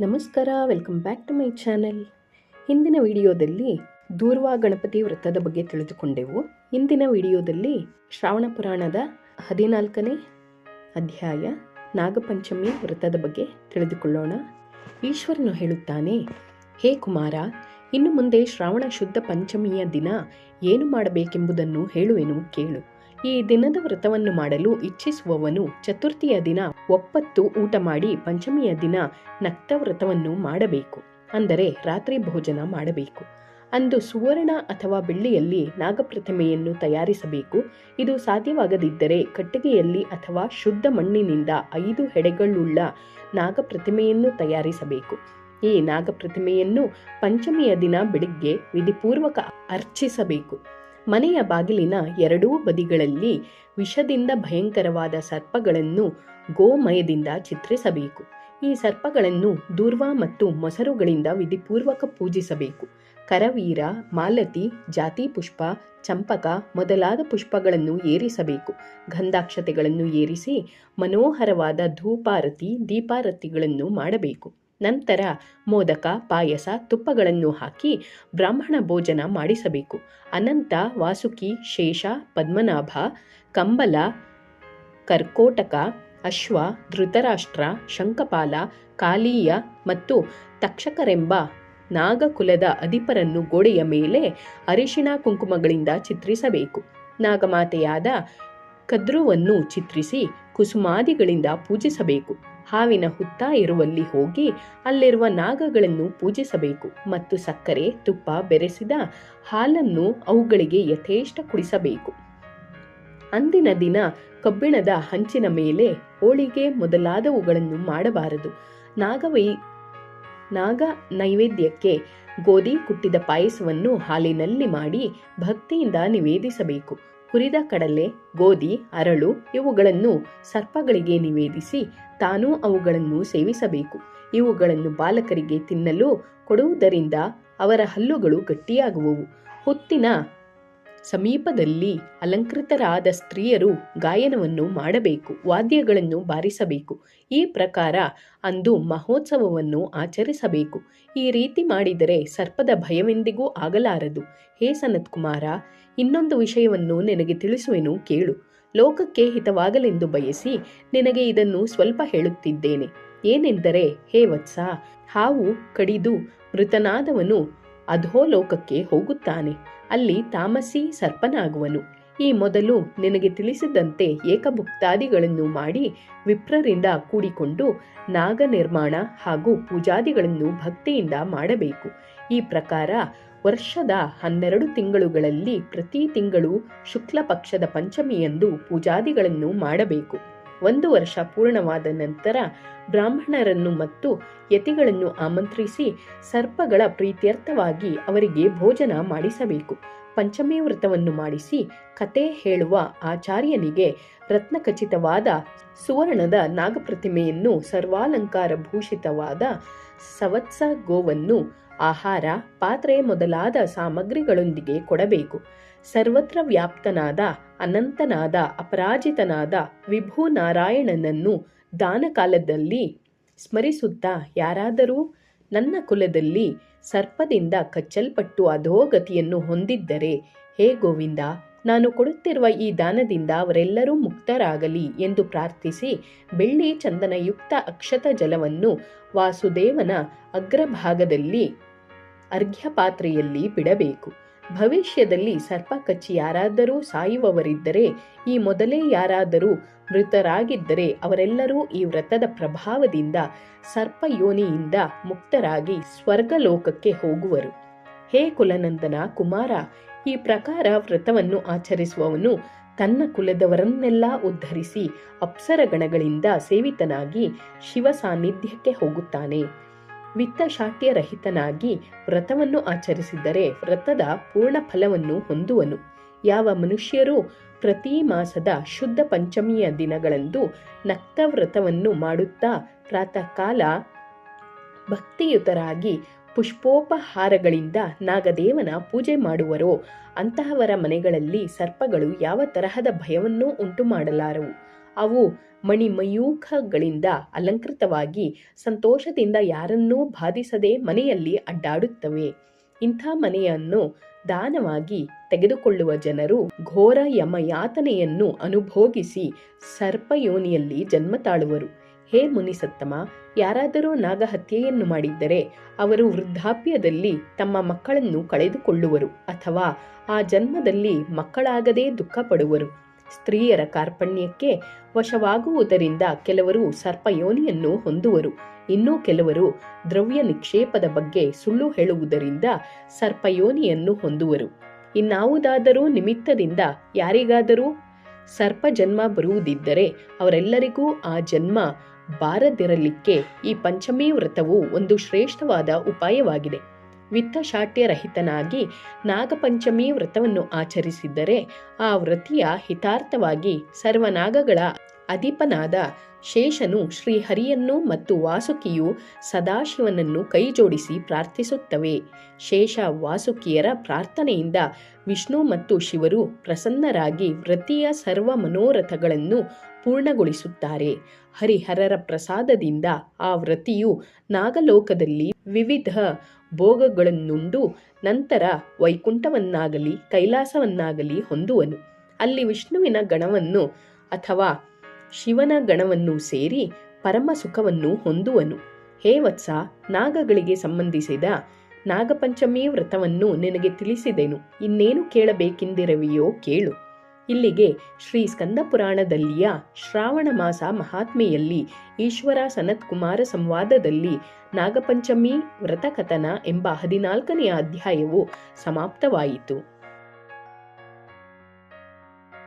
ನಮಸ್ಕಾರ welcome back to my channel ಹಿಂದಿನ ವಿಡಿಯೋದಲ್ಲಿ ದೂರ್ವಾ ಗಣಪತಿ ವ್ರತದ ಬಗ್ಗೆ ತಿಳಿದುಕೊಂಡೆವು. ಇಂದಿನ ವಿಡಿಯೋದಲ್ಲಿ ಶ್ರಾವಣ ಪುರಾಣದ ಹದಿನಾಲ್ಕನೇ ಅಧ್ಯಾಯ ನಾಗಪಂಚಮಿ ವ್ರತದ ಬಗ್ಗೆ ತಿಳಿದುಕೊಳ್ಳೋಣ. ಈಶ್ವರನು ಹೇಳುತ್ತಾನೆ, ಹೇ ಕುಮಾರ, ಇನ್ನು ಮುಂದೆ ಶ್ರಾವಣ ಶುದ್ಧ ಪಂಚಮಿಯ ದಿನ ಏನು ಮಾಡಬೇಕೆಂಬುದನ್ನು ಹೇಳುವೆನು, ಕೇಳು. ಈ ದಿನದ ವ್ರತವನ್ನು ಮಾಡಲು ಇಚ್ಛಿಸುವವನು ಚತುರ್ಥಿಯ ದಿನ ಒಪ್ಪತ್ತು ಊಟ ಮಾಡಿ ಪಂಚಮಿಯ ದಿನ ನಕ್ತ ವ್ರತವನ್ನು ಮಾಡಬೇಕು. ಅಂದರೆ ರಾತ್ರಿ ಭೋಜನ ಮಾಡಬೇಕು. ಅಂದು ಸುವರ್ಣ ಅಥವಾ ಬೆಳ್ಳಿಯಲ್ಲಿ ನಾಗಪ್ರತಿಮೆಯನ್ನು ತಯಾರಿಸಬೇಕು. ಇದು ಸಾಧ್ಯವಾಗದಿದ್ದರೆ ಕಟ್ಟಿಗೆಯಲ್ಲಿ ಅಥವಾ ಶುದ್ಧ ಮಣ್ಣಿನಿಂದ ಐದು ಹೆಡೆಗಳುಳ್ಳ ನಾಗಪ್ರತಿಮೆಯನ್ನು ತಯಾರಿಸಬೇಕು. ಈ ನಾಗಪ್ರತಿಮೆಯನ್ನು ಪಂಚಮಿಯ ದಿನ ಬೆಳಿಗ್ಗೆ ವಿಧಿಪೂರ್ವಕ ಅರ್ಚಿಸಬೇಕು. ಮನೆಯ ಬಾಗಿಲಿನ ಎರಡೂ ಬದಿಗಳಲ್ಲಿ ವಿಷದಿಂದ ಭಯಂಕರವಾದ ಸರ್ಪಗಳನ್ನು ಗೋಮಯದಿಂದ ಚಿತ್ರಿಸಬೇಕು. ಈ ಸರ್ಪಗಳನ್ನು ದೂರ್ವ ಮತ್ತು ಮೊಸರುಗಳಿಂದ ವಿಧಿಪೂರ್ವಕ ಪೂಜಿಸಬೇಕು. ಕರವೀರ, ಮಾಲತಿ ಜಾತಿ ಪುಷ್ಪ ಚಂಪಕ ಮೊದಲಾದ ಪುಷ್ಪಗಳನ್ನು ಏರಿಸಬೇಕು. ಗಂಧಾಕ್ಷತೆಗಳನ್ನು ಏರಿಸಿ ಮನೋಹರವಾದ ಧೂಪಾರತಿ, ದೀಪಾರತಿಗಳನ್ನು ಮಾಡಬೇಕು. ನಂತರ ಮೋದಕ, ಪಾಯಸ, ತುಪ್ಪಗಳನ್ನು ಹಾಕಿ ಬ್ರಾಹ್ಮಣ ಭೋಜನ ಮಾಡಿಸಬೇಕು. ಅನಂತ, ವಾಸುಕಿ, ಶೇಷ, ಪದ್ಮನಾಭ, ಕಂಬಲ, ಕರ್ಕೋಟಕ, ಅಶ್ವ, ಧೃತರಾಷ್ಟ್ರ, ಶಂಕಪಾಲ, ಕಾಲೀಯ ಮತ್ತು ತಕ್ಷಕರೆಂಬ ನಾಗಕುಲದ ಅಧಿಪರನ್ನು ಗೋಡೆಯ ಮೇಲೆ ಅರಿಶಿಣ ಕುಂಕುಮಗಳಿಂದ ಚಿತ್ರಿಸಬೇಕು. ನಾಗಮಾತೆಯಾದ ಕದ್ರುವನ್ನು ಚಿತ್ರಿಸಿ ಕುಸುಮಾದಿಗಳಿಂದ ಪೂಜಿಸಬೇಕು. ಹಾವಿನ ಹುತ್ತ ಇರುವಲ್ಲಿ ಹೋಗಿ ಅಲ್ಲಿರುವ ನಾಗಗಳನ್ನು ಪೂಜಿಸಬೇಕು ಮತ್ತು ಸಕ್ಕರೆ, ತುಪ್ಪ ಬೆರೆಸಿದ ಹಾಲನ್ನು ಅವುಗಳಿಗೆ ಯಥೇಷ್ಟ ಕುಡಿಸಬೇಕು. ಅಂದಿನ ದಿನ ಕಬ್ಬಿಣದ ಹಂಚಿನ ಮೇಲೆ ಹೋಳಿಗೆ ಮೊದಲಾದವುಗಳನ್ನು ಮಾಡಬಾರದು. ನಾಗವೈ, ನಾಗ ನೈವೇದ್ಯಕ್ಕೆ ಗೋಧಿ ಕುಟ್ಟಿದ ಪಾಯಸವನ್ನು ಹಾಲಿನಲ್ಲಿ ಮಾಡಿ ಭಕ್ತಿಯಿಂದ ನಿವೇದಿಸಬೇಕು. ಹುರಿದ ಕಡಲೆ, ಗೋಧಿ, ಅರಳು ಇವುಗಳನ್ನು ಸರ್ಪಗಳಿಗೆ ನಿವೇದಿಸಿ ತಾನೂ ಅವುಗಳನ್ನು ಸೇವಿಸಬೇಕು. ಇವುಗಳನ್ನು ಬಾಲಕರಿಗೆ ತಿನ್ನಲು ಕೊಡುವುದರಿಂದ ಅವರ ಹಲ್ಲುಗಳು ಗಟ್ಟಿಯಾಗುವವು. ಹುತ್ತಿನ ಸಮೀಪದಲ್ಲಿ ಅಲಂಕೃತರಾದ ಸ್ತ್ರೀಯರು ಗಾಯನವನ್ನು ಮಾಡಬೇಕು, ವಾದ್ಯಗಳನ್ನು ಬಾರಿಸಬೇಕು. ಈ ಪ್ರಕಾರ ಅಂದು ಮಹೋತ್ಸವವನ್ನು ಆಚರಿಸಬೇಕು. ಈ ರೀತಿ ಮಾಡಿದರೆ ಸರ್ಪದ ಭಯವೆಂದಿಗೂ ಆಗಲಾರದು. ಹೇ ಸನತ್ ಕುಮಾರ ಇನ್ನೊಂದು ವಿಷಯವನ್ನು ನಿನಗೆ ತಿಳಿಸುವೆನು ಕೇಳು. ಲೋಕಕ್ಕೆ ಹಿತವಾಗಲೆಂದು ಬಯಸಿ ನಿನಗೆ ಇದನ್ನು ಸ್ವಲ್ಪ ಹೇಳುತ್ತಿದ್ದೇನೆ. ಏನೆಂದರೆ, ಹೇ ವತ್ಸ, ಹಾವು ಕಡಿದು ಮೃತನಾದವನು ಅಧೋಲೋಕಕ್ಕೆ ಹೋಗುತ್ತಾನೆ. ಅಲ್ಲಿ ತಾಮಸಿ ಸರ್ಪನಾಗುವನು. ಈ ಮೊದಲು ನಿನಗೆ ತಿಳಿಸಿದಂತೆ ಏಕಭುಕ್ತಾದಿಗಳನ್ನು ಮಾಡಿ ವಿಪ್ರರಿಂದ ಕೂಡಿಕೊಂಡು ನಾಗ ನಿರ್ಮಾಣ ಹಾಗೂ ಪೂಜಾದಿಗಳನ್ನು ಭಕ್ತಿಯಿಂದ ಮಾಡಬೇಕು. ಈ ಪ್ರಕಾರ ವರ್ಷದ ಹನ್ನೆರಡು ತಿಂಗಳುಗಳಲ್ಲಿ ಪ್ರತಿ ತಿಂಗಳು ಶುಕ್ಲ ಪಕ್ಷದ ಪಂಚಮಿಯಂದು ಪೂಜಾದಿಗಳನ್ನು ಮಾಡಬೇಕು. ಒಂದು ವರ್ಷ ಪೂರ್ಣವಾದ ನಂತರ ಬ್ರಾಹ್ಮಣರನ್ನು ಮತ್ತು ಯತಿಗಳನ್ನು ಆಮಂತ್ರಿಸಿ ಸರ್ಪಗಳ ಪ್ರೀತ್ಯರ್ಥವಾಗಿ ಅವರಿಗೆ ಭೋಜನ ಮಾಡಿಸಬೇಕು. ಪಂಚಮಿ ವ್ರತವನ್ನು ಮಾಡಿಸಿ ಕತೆ ಹೇಳುವ ಆಚಾರ್ಯನಿಗೆ ರತ್ನಖಚಿತವಾದ ಸುವರ್ಣದ ನಾಗಪ್ರತಿಮೆಯನ್ನು ಸರ್ವಾಲಂಕಾರ ಭೂಷಿತವಾದ ಸವತ್ಸ ಗೋವನ್ನು ಆಹಾರ, ಪಾತ್ರೆ ಮೊದಲಾದ ಸಾಮಗ್ರಿಗಳೊಂದಿಗೆ ಕೊಡಬೇಕು. ಸರ್ವತ್ರ ವ್ಯಾಪ್ತನಾದ, ಅನಂತನಾದ, ಅಪರಾಜಿತನಾದ ವಿಭು ನಾರಾಯಣನನ್ನು ದಾನಕಾಲದಲ್ಲಿ ಸ್ಮರಿಸುತ್ತಾ ಯಾರಾದರೂ ನನ್ನ ಕುಲದಲ್ಲಿ ಸರ್ಪದಿಂದ ಕಚ್ಚಲ್ಪಟ್ಟು ಅಧೋಗತಿಯನ್ನು ಹೊಂದಿದ್ದರೆ ಹೇ ಗೋವಿಂದ, ನಾನು ಕೊಡುತ್ತಿರುವ ಈ ದಾನದಿಂದ ಅವರೆಲ್ಲರೂ ಮುಕ್ತರಾಗಲಿ ಎಂದು ಪ್ರಾರ್ಥಿಸಿ ಬೆಳ್ಳಿ ಚಂದನಯುಕ್ತ ಅಕ್ಷತ ಜಲವನ್ನು ವಾಸುದೇವನ ಅಗ್ರಭಾಗದಲ್ಲಿ ಅರ್ಘ್ಯಪಾತ್ರೆಯಲ್ಲಿ ಬಿಡಬೇಕು. ಭವಿಷ್ಯದಲ್ಲಿ ಸರ್ಪ ಕಚ್ಚಿ ಯಾರಾದರೂ ಸಾಯುವವರಿದ್ದರೆ, ಈ ಮೊದಲೇ ಯಾರಾದರೂ ಮೃತರಾಗಿದ್ದರೆ ಅವರೆಲ್ಲರೂ ಈ ವ್ರತದ ಪ್ರಭಾವದಿಂದ ಸರ್ಪ ಯೋನಿಯಿಂದ ಮುಕ್ತರಾಗಿ ಸ್ವರ್ಗಲೋಕಕ್ಕೆ ಹೋಗುವರು. ಹೇ ಕುಲನಂದನ ಕುಮಾರ, ಈ ಪ್ರಕಾರ ವ್ರತವನ್ನು ಆಚರಿಸುವವನು ತನ್ನ ಕುಲದವರನ್ನೆಲ್ಲ ಉದ್ಧರಿಸಿ ಅಪ್ಸರಗಣಗಳಿಂದ ಸೇವಿತನಾಗಿ ಶಿವ ಸಾನ್ನಿಧ್ಯಕ್ಕೆ ಹೋಗುತ್ತಾನೆ. ವಿತ್ತಶಾಟ್ಯರಹಿತನಾಗಿ ವ್ರತವನ್ನು ಆಚರಿಸಿದರೆ ವ್ರತದ ಪೂರ್ಣ ಫಲವನ್ನು ಹೊಂದುವನು. ಯಾವ ಮನುಷ್ಯರು ಪ್ರತಿ ಮಾಸದ ಶುದ್ಧ ಪಂಚಮಿಯ ದಿನಗಳಂದು ನಕ್ತ ವ್ರತವನ್ನು ಮಾಡುತ್ತಾ ಪ್ರಾತಃ ಕಾಲ ಭಕ್ತಿಯುತರಾಗಿ ಪುಷ್ಪೋಪಹಾರಗಳಿಂದ ನಾಗದೇವನ ಪೂಜೆ ಮಾಡುವರೋ, ಅಂತಹವರ ಮನೆಗಳಲ್ಲಿ ಸರ್ಪಗಳು ಯಾವ ತರಹದ ಭಯವನ್ನೂ ಉಂಟು ಮಾಡಲಾರವು ಅವು ಮಣಿಮಯೂಖಗಳಿಂದ ಅಲಂಕೃತವಾಗಿ ಸಂತೋಷದಿಂದ ಯಾರನ್ನೂ ಬಾಧಿಸದೆ ಮನೆಯಲ್ಲಿ ಅಡ್ಡಾಡುತ್ತವೆ. ಇಂಥ ಮನೆಯನ್ನು ದಾನವಾಗಿ ತೆಗೆದುಕೊಳ್ಳುವ ಜನರು ಘೋರ ಯಮಯಾತನೆಯನ್ನು ಅನುಭೋಗಿಸಿ ಸರ್ಪಯೋನಿಯಲ್ಲಿ ಜನ್ಮ ತಾಳುವರು. ಹೇ ಮುನಿಸತ್ತಮ ಯಾರಾದರೂ ನಾಗಹತ್ಯೆಯನ್ನು ಮಾಡಿದ್ದರೆ ಅವರು ವೃದ್ಧಾಪ್ಯದಲ್ಲಿ ತಮ್ಮ ಮಕ್ಕಳನ್ನು ಕಳೆದುಕೊಳ್ಳುವರು ಅಥವಾ ಆ ಜನ್ಮದಲ್ಲಿ ಮಕ್ಕಳಾಗದೇ ದುಃಖ ಪಡುವರು ಸ್ತ್ರೀಯರ ಕಾರ್ಪಣ್ಯಕ್ಕೆ ವಶವಾಗುವುದರಿಂದ ಕೆಲವರು ಸರ್ಪಯೋನಿಯನ್ನು ಹೊಂದುವರು. ಇನ್ನೂ ಕೆಲವರು ದ್ರವ್ಯ ನಿಕ್ಷೇಪದ ಬಗ್ಗೆ ಸುಳ್ಳು ಹೇಳುವುದರಿಂದ ಸರ್ಪಯೋನಿಯನ್ನು ಹೊಂದುವರು. ಇನ್ನಾವುದಾದರೂ ನಿಮಿತ್ತದಿಂದ ಯಾರಿಗಾದರೂ ಸರ್ಪ ಜನ್ಮ ಬರುವುದಿದ್ದರೆ ಅವರೆಲ್ಲರಿಗೂ ಆ ಜನ್ಮ ಬಾರದಿರಲಿಕ್ಕೆ ಈ ಪಂಚಮಿ ವ್ರತವು ಒಂದು ಶ್ರೇಷ್ಠವಾದ ಉಪಾಯವಾಗಿದೆ. ವಿತ್ತಶಾಟ್ಯರಹಿತನಾಗಿ ನಾಗಪಂಚಮಿ ವ್ರತವನ್ನು ಆಚರಿಸಿದ್ದರೆ ಆ ವ್ರತಿಯ ಹಿತಾರ್ಥವಾಗಿ ಸರ್ವನಾಗಗಳ ಅಧಿಪನಾದ ಶೇಷನು ಶ್ರೀಹರಿಯನ್ನು ಮತ್ತು ವಾಸುಕಿಯು ಸದಾಶಿವನನ್ನು ಕೈಜೋಡಿಸಿ ಪ್ರಾರ್ಥಿಸುತ್ತವೆ. ಶೇಷ ವಾಸುಕಿಯರ ಪ್ರಾರ್ಥನೆಯಿಂದ ವಿಷ್ಣು ಮತ್ತು ಶಿವರು ಪ್ರಸನ್ನರಾಗಿ ವ್ರತಿಯ ಸರ್ವ ಮನೋರಥಗಳನ್ನು ಪೂರ್ಣಗೊಳಿಸುತ್ತಾರೆ. ಹರಿಹರರ ಪ್ರಸಾದದಿಂದ ಆ ವ್ರತಿಯು ನಾಗಲೋಕದಲ್ಲಿ ವಿವಿಧ ಭೋಗಗಳನ್ನುಂಡು ನಂತರ ವೈಕುಂಠವನ್ನಾಗಲಿ ಕೈಲಾಸವನ್ನಾಗಲಿ ಹೊಂದುವನು. ಅಲ್ಲಿ ವಿಷ್ಣುವಿನ ಗಣವನ್ನು ಅಥವಾ ಶಿವನ ಗಣವನ್ನು ಸೇರಿ ಪರಮ ಸುಖವನ್ನು ಹೊಂದುವನು. ಹೇ ವತ್ಸ, ನಾಗಗಳಿಗೆ ಸಂಬಂಧಿಸಿದ ನಾಗಪಂಚಮಿ ವ್ರತವನ್ನು ನಿನಗೆ ತಿಳಿಸಿದೆನು. ಇನ್ನೇನು ಕೇಳಬೇಕೆಂದಿರವಿಯೋ ಕೇಳು. ಇಲ್ಲಿಗೆ ಶ್ರೀ ಸ್ಕಂದ ಪುರಾಣದಲ್ಲಿಯ ಶ್ರಾವಣ ಮಾಸ ಮಹಾತ್ಮೆಯಲ್ಲಿ ಈಶ್ವರ ಸನತ್ ಕುಮಾರ ಸಂವಾದದಲ್ಲಿ ನಾಗಪಂಚಮಿ ವ್ರತಕಥನ ಎಂಬ ಹದಿನಾಲ್ಕನೆಯ ಅಧ್ಯಾಯವು ಸಮಾಪ್ತವಾಯಿತು.